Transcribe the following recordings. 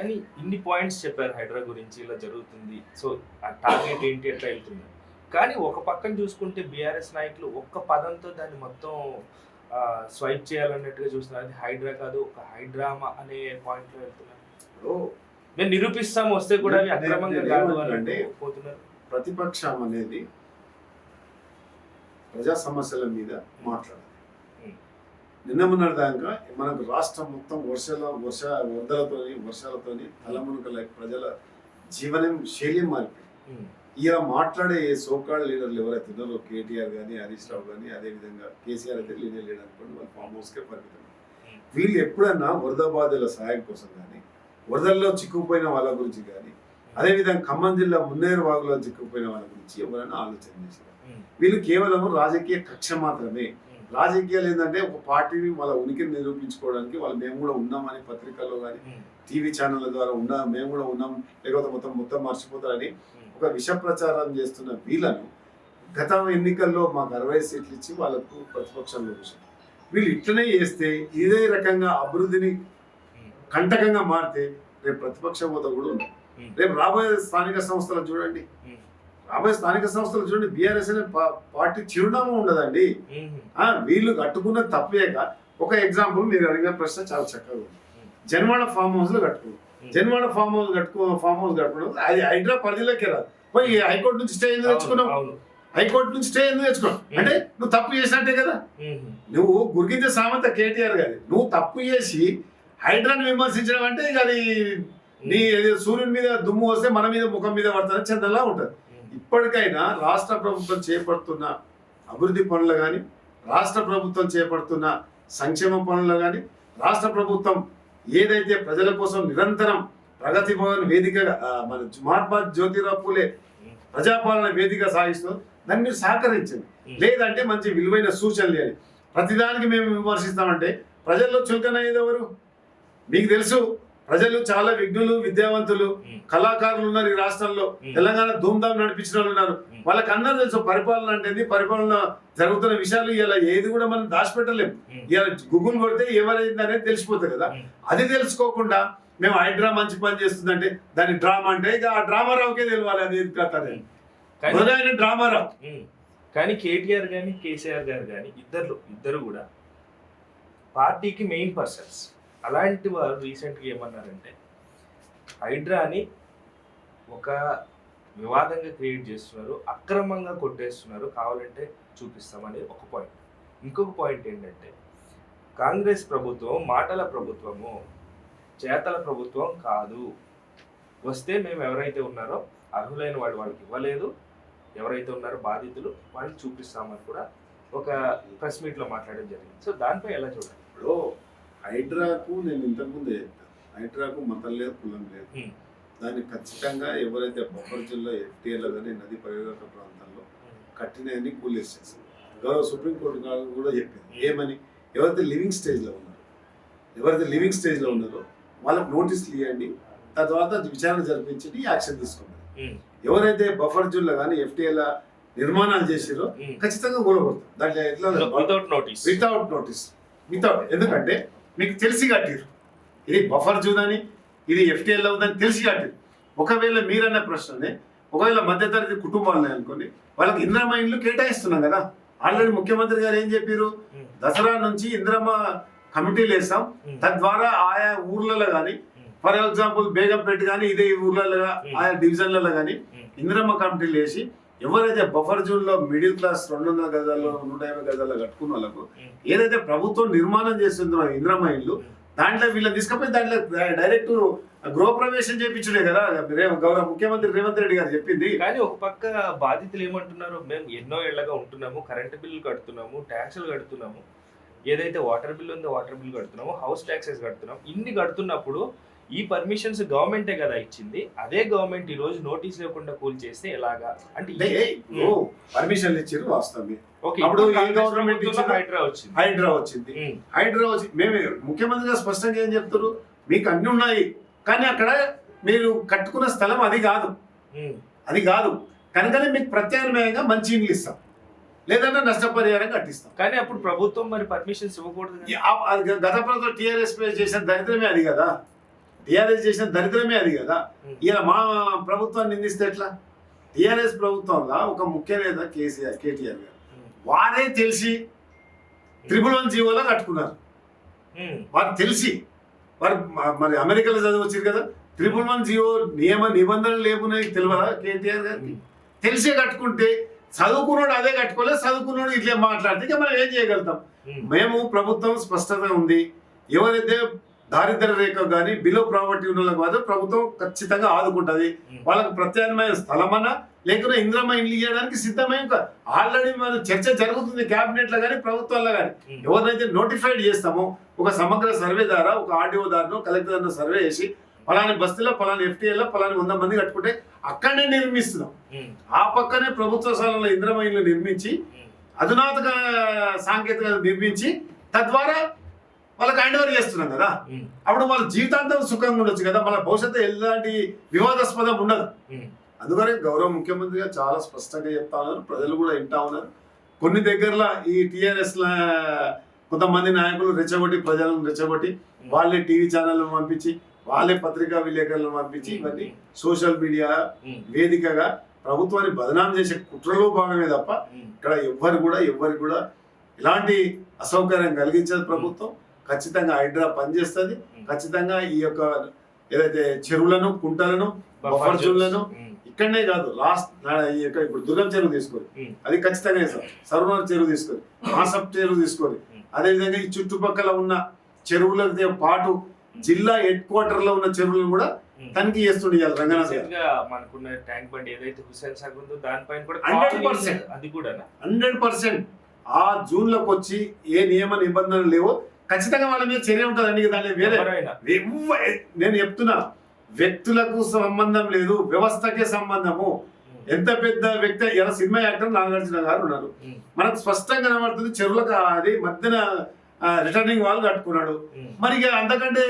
కానీ ఇన్ని పాయింట్స్ చెప్పారు హైడ్రా గురించి ఇలా జరుగుతుంది. సో ఆ టార్గెట్ ఏంటి ఎట్లా వెళ్తుంది. కానీ ఒక పక్కన చూసుకుంటే బీఆర్ఎస్ నాయకులు ఒక్క పదంతో దాన్ని మొత్తం స్వైప్ చేయాలన్నట్టుగా చూస్తున్నారు. అది హైడ్రా కాదు ఒక హైడ్రామా అనే పాయింట్లో వెళ్తున్నారు. మేము నిరూపిస్తాము వస్తే కూడా అవి అక్రమంగా కాదు అని పోతున్నారు. ప్రతిపక్షం అనేది ప్రజా సమస్యల మీద మాట్లాడాలి. నిన్న మొన్నటి దాకా మనకు రాష్ట్రం మొత్తం వర్షాల వర్ష వరదలతోని వర్షాలతోని తలమునకల ప్రజల జీవనం శైలి మారిపోయింది. ఇలా మాట్లాడే సోకాళ్ళ లీడర్లు ఎవరైతే ఉన్నారో కేటీఆర్ కానీ హరీష్ రావు కానీ అదేవిధంగా కేసీఆర్ అయితే లీడర్ లీడర్ అనుకోండి వాళ్ళు ఫామ్ హౌస్కే పరిమితం. వీళ్ళు ఎప్పుడన్నా వరద బాధితుల సహాయం కోసం కానీ వరదల్లో చిక్కుకుపోయిన వాళ్ళ గురించి కానీ అదేవిధంగా ఖమ్మం జిల్లా మున్నేరు వాగులో చిక్కుకుపోయిన వాళ్ళ గురించి ఎవరైనా ఆలోచన చేశారు? వీళ్ళు కేవలం రాజకీయ కక్ష మాత్రమే. రాజకీయాలు ఏంటంటే ఒక పార్టీని వాళ్ళ ఉనికిని నిరూపించుకోవడానికి వాళ్ళు మేము కూడా ఉన్నామని పత్రికల్లో కానీ టీవీ ఛానళ్ళ ద్వారా ఉన్నా మేము కూడా ఉన్నాం లేకపోతే మొత్తం మొత్తం మర్చిపోతారని ఒక విష ప్రచారం చేస్తున్న వీళ్ళను గత ఎన్నికల్లో మాకు అరవై సీట్లు ఇచ్చి వాళ్ళకు ప్రతిపక్షంలో కూర్చున్నారు. వీళ్ళు ఇట్లనే చేస్తే ఇదే రకంగా అభివృద్ధిని కంటకంగా మారితే రేపు ప్రతిపక్ష హోదా కూడా ఉంది. రేపు రాబోయే స్థానిక సంస్థలు చూడండి. రాబోయే స్థానిక సంస్థలు చూడండి బీఆర్ఎస్ అనే పార్టీ చిరునామా ఉండదండి. వీళ్ళు కట్టుకున్న తప్పేక ఒక ఎగ్జాంపుల్ మీరు అడిగిన ప్రశ్న చాలా చక్కగా ఉంది. జన్వాడ ఫామ్ హౌస్లో కట్టుకున్నాం ఉమ్. జన్వాడ ఫామ్ హౌస్ కట్టుకో ఫామ్ హౌస్ కట్టుకోవడం అది హైడ్రా పరిధిలోకి రాదు పోయి హైకోర్టు నుంచి స్టే ఎందుకు తెచ్చుకున్నావు? హైకోర్టు నుంచి స్టే ఎందుకు తెచ్చుకున్నావు? అంటే నువ్వు తప్పు చేసినట్టే కదా. నువ్వు గురిగించే సామెత కేటీఆర్ గారి. నువ్వు తప్పు చేసి హైడ్రాని విమర్శించడం అంటే ఇక అది నీ ఏదో సూర్యుని మీద దుమ్ము వస్తే మన మీద ముఖం మీద పడుతుంది చందలా ఉంటుంది. ఇప్పటికైనా రాష్ట్ర ప్రభుత్వం చేపడుతున్న అభివృద్ధి పనులు కానీ రాష్ట్ర ప్రభుత్వం చేపడుతున్న సంక్షేమ పనులు కానీ రాష్ట్ర ప్రభుత్వం ఏదైతే ప్రజల కోసం నిరంతరం ప్రగతి భవన్ వేదికగా మన మహాత్మా జ్యోతిరావు పూలే ప్రజాపాలన వేదిక సాగిస్తూ దాన్ని మీరు సహకరించండి. లేదంటే మంచి విలువైన సూచనలు చేయాలి ప్రతిదానికి మేము విమర్శిస్తామంటే ప్రజల్లో చులకన ఎవరు? మీకు తెలుసు ప్రజలు చాలా విఘ్నులు విద్యావంతులు కళాకారులు ఉన్నారు ఈ రాష్ట్రంలో. తెలంగాణ ధూమ్ధామ్ నడిపించిన వాళ్ళు ఉన్నారు. వాళ్ళకి అందరూ తెలుసు పరిపాలన అంటే పరిపాలన జరుగుతున్న విషయాలు ఇలా ఏది కూడా మనం దాచిపెట్టలేము ఇలా గూగుల్ కొడితే ఎవరైంది అనేది తెలిసిపోతుంది కదా. అది తెలుసుకోకుండా మేము హైడ్రా మంచి పని చేస్తుందంటే దాని డ్రామా అంటే ఇక ఆ డ్రామా రావుకే తెలియాలి అది. ఏది కథ ఆయన డ్రామా రావు. కానీ కేటీఆర్ కానీ కేసీఆర్ గారు కానీ ఇద్దరు ఇద్దరు కూడా పార్టీకి మెయిన్ పర్సన్స్ అలాంటి వారు రీసెంట్గా ఏమన్నారంటే హైడ్రాని ఒక వివాదంగా క్రియేట్ చేస్తున్నారు అక్రమంగా కొట్టేస్తున్నారు కావాలంటే చూపిస్తామని ఒక పాయింట్. ఇంకొక పాయింట్ ఏంటంటే కాంగ్రెస్ ప్రభుత్వం మాటల ప్రభుత్వము చేతల ప్రభుత్వం కాదు. వస్తే మేము ఎవరైతే ఉన్నారో అర్హులైన వాళ్ళు వాళ్ళకి ఇవ్వలేదు ఎవరైతే ఉన్నారో బాధితులు వాళ్ళని చూపిస్తామని కూడా ఒక ప్రెస్ మీట్లో మాట్లాడడం జరిగింది. సో దానిపై ఎలా చూడాలి? ఇప్పుడు హైడ్రాకు నేను ఇంతకుముందే చెప్పాను హైడ్రాకు మతం లేదు కులం లేదు. దాన్ని ఖచ్చితంగా ఎవరైతే బొబ్బర్ జిల్లా ఎఫ్టీఏలో కానీ నది పరివాహక ప్రాంతాల్లో కట్టినవన్నీ కూలేసేసారు గౌరవ సుప్రీంకోర్టు కూడా చెప్పింది. ఏమని? ఎవరైతే లివింగ్ స్టేజ్లో ఉన్నారో ఎవరైతే లివింగ్ స్టేజ్లో ఉన్నారో వాళ్ళకి నోటీసులు ఇవ్వండి. తర్వాత విచారణ జరిపించి యాక్షన్ తీసుకోండి. ఉమ్. ఎవరైతే బఫర్ జోన్లో కానీ ఎఫ్టీఏల నిర్మాణాలు చేసిరో. ఖచ్చితంగా కూడబడుతుంది దాంట్లో ఎట్లా without notice without notice without ఎందుకంటే మీకు తెలిసి కట్టిరు ఇది బఫర్ జోన్ అని ఇది ఎఫ్టీఎల్ అవుతుందని తెలిసి కట్టిరు ఒకవేళ మీరన్న ప్రశ్ననే ఒకవేళ మధ్యతరగతి కుటుంబాలు అనుకోండి వాళ్ళకి ఇంద్రమ్మ ఇండ్లు కేటాయిస్తున్నాం కదా ఆల్రెడీ ముఖ్యమంత్రి గారు ఏం చెప్పారు. దసరా నుంచి ఇంద్రమ్మ కమిటీలు వేస్తాం. తద్వారా ఆయా ఊర్లలో కానీ. ఫర్ ఎగ్జాంపుల్ బేగంపేట కానీ ఇదే ఊర్లలో. ఆయా డివిజన్లలో కానీ. ఇందిరమ్మ కమిటీలు వేసి ఎవరైతే బఫర్ జోన్లో మిడిల్ క్లాస్ రెండు వందల గజాల్లో నూట యాభై గజాల్లో కట్టుకున్న వాళ్ళకు ఉమ్. ఏదైతే ప్రభుత్వం నిర్మాణం చేస్తుందో ఇందిరమ్మ ఇల్లు ఉమ్. దాంట్లో వీళ్ళని తీసుకుపోయి దాంట్లో డైరెక్ట్ గృహప్రవేశం చేయించుడే కదా గౌరవ ముఖ్యమంత్రి రేవంత్ రెడ్డి గారు చెప్పింది కానీ ఒక పక్క బాధితులు ఏమంటున్నారు మేము ఎన్నో ఏళ్ళగా ఉంటున్నాము కరెంటు బిల్లు కడుతున్నాము ట్యాక్సులు కడుతున్నాము ఏదైతే వాటర్ బిల్ ఉందో వాటర్ బిల్ కడుతున్నాము హౌస్ ట్యాక్సెస్ కడుతున్నాము ఇన్ని కడుతున్నప్పుడు ఈ పర్మిషన్స్ గవర్నమెంటే కదా ఇచ్చింది. అదే గవర్నమెంట్ ఈ రోజు నోటీస్ లేకుండా కూల్ చేస్తే ఎలాగా? అంటే పర్మిషన్లు ఇచ్చారు వాస్తవమే. అప్పుడు గవర్నమెంట్? హైడ్రా వచ్చింది. హైడ్రా వచ్చింది. హైడ్రా వచ్చి మేమే ముఖ్యమంత్రి గారు స్పష్టంగా ఏం చెప్తారు? మీకు అన్ని ఉన్నాయి. కానీ అక్కడ మీరు కట్టుకున్న స్థలం అది కాదు. అది కాదు. కనుకనే మీకు ప్రత్యామ్నాయంగా మంచి ఇండ్లు ఇస్తాం. లేదంటే నష్టపరిహారం కట్టిస్తాం. కానీ అప్పుడు ప్రభుత్వం మరి పర్మిషన్స్ ఇవ్వకూడదు గత ప్రభుత్వం టీఆర్ఎస్ చేసిన దరిద్రమే అది కదా. టీఆర్ఎస్ చేసిన దరిద్రమే అది కదా. ఇలా మా ప్రభుత్వాన్ని నిందిస్తే ఎట్లా టీఆర్ఎస్ ప్రభుత్వంలో ఒక ముఖ్య నేత కేసీఆర్ కేటీఆర్ గారు. వారే తెలిసి త్రిపుల్ వన్ జీవోలో కట్టుకున్నారు. వారు తెలిసి వారు మరి అమెరికాలో చదివి వచ్చారు కదా త్రిపుల్ వన్ జీవో నియమ నిబంధనలు లేకున్నాయి తెలియదా కేటీఆర్ గారికి తెలిసే కట్టుకుంటే చదువుకున్నాడు అదే కట్టుకోలేదు చదువుకున్నాడు ఇట్లే మాట్లాడితే మనం ఏం చేయగలుగుతాం. మేము ప్రభుత్వం స్పష్టత ఉంది ఎవరైతే దారిద్ర్య రేఖ కానీ బిలో ప్రాపర్టీ ఉన్న మాత్రం ప్రభుత్వం ఖచ్చితంగా ఆదుకుంటది. వాళ్ళకి ప్రత్యామ్నాయ స్థలమన్నా లేకుండా ఇంద్రమ్మ ఇండ్లు ఇవ్వడానికి సిద్ధమే ఆల్రెడీ మన చర్చ జరుగుతుంది క్యాబినెట్లో కానీ ప్రభుత్వాల్లో కానీ. ఎవరినైతే నోటిఫైడ్ చేస్తామో ఒక సమగ్ర సర్వే ద్వారా ఒక ఆర్డీఓ దారినో కలెక్టర్ దారినో సర్వే చేసి పలాని బస్తీలో పలాని ఎఫ్టీఎల్లో పలాని వంద మంది కట్టుకుంటే అక్కడనే నిర్మిస్తున్నాం. ఆ పక్కనే ప్రభుత్వ స్థలంలో ఇంద్రమ్మ ఇల్లు నిర్మించి ఉమ్. అధునాతక సాంకేతికత నిర్మించి తద్వారా వాళ్ళకి హ్యాండ్ ఓవర్ చేస్తున్నాం కదా. అప్పుడు వాళ్ళ జీవితాంతం సుఖంగా ఉండొచ్చు కదా మన భవిష్యత్తు ఎలాంటి వివాదాస్పదం ఉండదు. అందుకని గౌరవ ముఖ్యమంత్రిగా చాలా స్పష్టంగా చెప్తా ఉన్నారు ప్రజలు కూడా వింటా ఉన్నారు కొన్ని దగ్గరలో ఈ టీఆర్ఎస్ కొంతమంది నాయకులు రెచ్చగొట్టి ప్రజలను రెచ్చగొట్టి వాళ్ళే టీవీ ఛానల్ పంపించి వాళ్ళే పత్రికా విలేకరులను పంపించి ఇవన్నీ సోషల్ మీడియా. వేదికగా ప్రభుత్వాన్ని బదనాం చేసే కుట్రలో భాగమే తప్ప. ఇక్కడ ఎవ్వరు కూడా ఎవ్వరు కూడా ఎలాంటి అసౌకర్యం కలిగించదు ప్రభుత్వం ఖచ్చితంగా హైడ్రా పనిచేస్తుంది. ఖచ్చితంగా ఈ యొక్క ఏదైతే చెరువులను కుంటలను బఫర్ జోన్లను. ఇక్కడనే కాదు లాస్ట్ ఈ యొక్క ఇప్పుడు దుర్గం చెరువు తీసుకొని ఉమ్. అది ఖచ్చితంగా సర్వనర్ చెరువు తీసుకొని మాసప్ చెరువు తీసుకొని ఉమ్. అదేవిధంగా ఈ చుట్టుపక్కల ఉన్న చెరువులతో పాటు జిల్లా హెడ్ క్వార్టర్లో ఉన్న చెరువులను కూడా. తనిఖీ చేస్తుండే రంగనాథ్ మనకున్న ట్యాంక్ బండ్ ఏదైతే సాగర్ ఉందో దానిపైన కూడా 100% కాలనీస్ అది కూడా హండ్రెడ్ పర్సెంట్. ఆ జూన్లోకి వచ్చి ఏ నియమ నిబంధనలు లేవో ఖచ్చితంగా వాళ్ళ మీద చర్య ఉంటుందండి దాని వేరే నేను చెప్తున్నా వ్యక్తులకు సంబంధం లేదు వ్యవస్థకే సంబంధము ఎంత పెద్ద వ్యక్తి ఇలా సినిమా యాక్టర్ నాగార్జున గారు ఉన్నారు. మనకు స్పష్టంగా కనబడుతుంది చెరువులకు అది మధ్యన రిటర్నింగ్ వాల్ కట్టుకున్నాడు. మరి ఇక అంతకంటే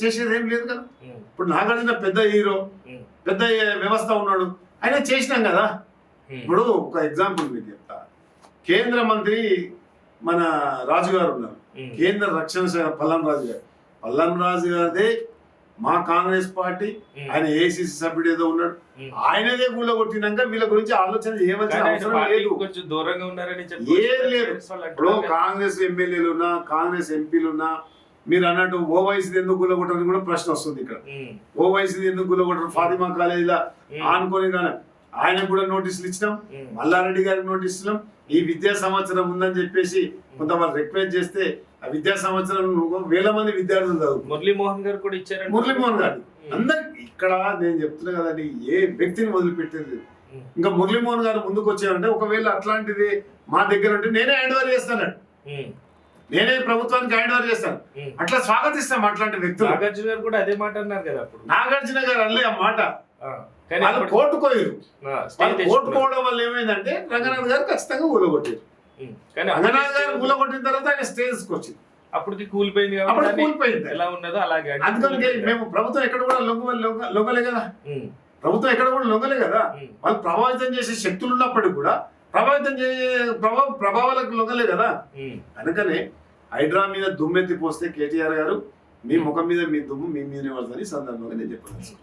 చేసేది ఏం లేదు కదా. ఇప్పుడు నాగార్జున పెద్ద హీరో. పెద్ద వ్యవస్థ ఉన్నాడు ఆయన చేసినాం కదా. ఇప్పుడు ఒక ఎగ్జాంపుల్ మీకు చెప్తా కేంద్ర మంత్రి మన రాజు గారు ఉన్నారు. కేంద్ర రక్షణ శాఖ పల్లం రాజు గారు పల్లం రాజు గారిదే మా కాంగ్రెస్ పార్టీ. ఆయన ఏసీసీ సభ్యుడు ఏదో ఉన్నాడు. ఆయనదే గుళ్ళ కొట్టినాక వీళ్ళ గురించి ఆలోచన చేయవలసిన అవసరం లేదు. కొంచెం దూరంగా ఉన్నారని ఏం లేదు. ఇప్పుడు కాంగ్రెస్ ఎమ్మెల్యేలు ఉన్నా కాంగ్రెస్ ఎంపీలు ఉన్నా మీరు అన్నట్టు ఓవైసీ ఎందుకు గుళ్ళ కొట్టని కూడా ప్రశ్న వస్తుంది ఇక్కడ. ఓవైసీ ఎందుకు గుళ్ళ కొట్టరు ఫాతిమా కాలేజీలో ఆనుకొని కానీ ఆయనకు కూడా నోటీసులు ఇచ్చినాం. మల్లారెడ్డి గారికి నోటీస్ ఇచ్చినాం. ఈ విద్యా సంవత్సరం ఉందని చెప్పేసి కొంతమంది రిక్వెస్ట్ చేస్తే ఆ విద్యా సంవత్సరం వేల మంది విద్యార్థులు చదువు. మురళీమోహన్ గారు కూడా ఇచ్చారంట. మురళీమోహన్ గారు. ఉమ్. అందరు ఇక్కడ నేను చెప్తున్నా కదండి ఏ వ్యక్తిని వదిలిపెట్టేది. ఇంకా మురళీమోహన్ గారు ముందుకు వచ్చారంటే ఒకవేళ అట్లాంటిది మా దగ్గర ఉంటే నేనే హ్యాండ్ ఓవర్ చేస్తాను ఉమ్. నేనే ప్రభుత్వానికి హ్యాండ్ ఓవర్ చేస్తాను. అట్లా స్వాగతిస్తాం అట్లాంటి వ్యక్తులు. నాగార్జున గారు కూడా అదే మాట అన్నారు కదా నాగార్జున గారు అల్లే ఆ మాట. వాళ్ళు తెచ్చుకున్నారు. కోర్టుకోవడం వల్ల ఏమైందంటే రంగనాథ్ గారు ఖచ్చితంగా ఊలగొట్టారు. కానీ రంగనాథ్ గారు ఊలగొట్టిన తర్వాత ఆయన స్టేజ్కి వచ్చింది అప్పటికి కూలిపోయింది అప్పుడు కాబట్టి కూలిపోయింది ఎలా ఉన్నదో అలాగే అందుకని. మేము ప్రభుత్వం ఎక్కడ కూడా లొంగ లొంగ- లొంగలే కదా. ప్రభుత్వం ఎక్కడ కూడా లొంగలే కదా. వాళ్ళు ప్రభావితం చేసే శక్తులు ఉన్నప్పటికీ కూడా ప్రభావితం చేసే ప్రభావ ప్రభావాలకు లొంగలే కదా. అందుకనే హైడ్రా మీద దుమ్మెత్తి పోస్తే కేటీఆర్ గారు మీ ముఖం మీద మీ దుమ్ము మీ మీద పడుతుంది సందర్భంగా నేను చెప్పాను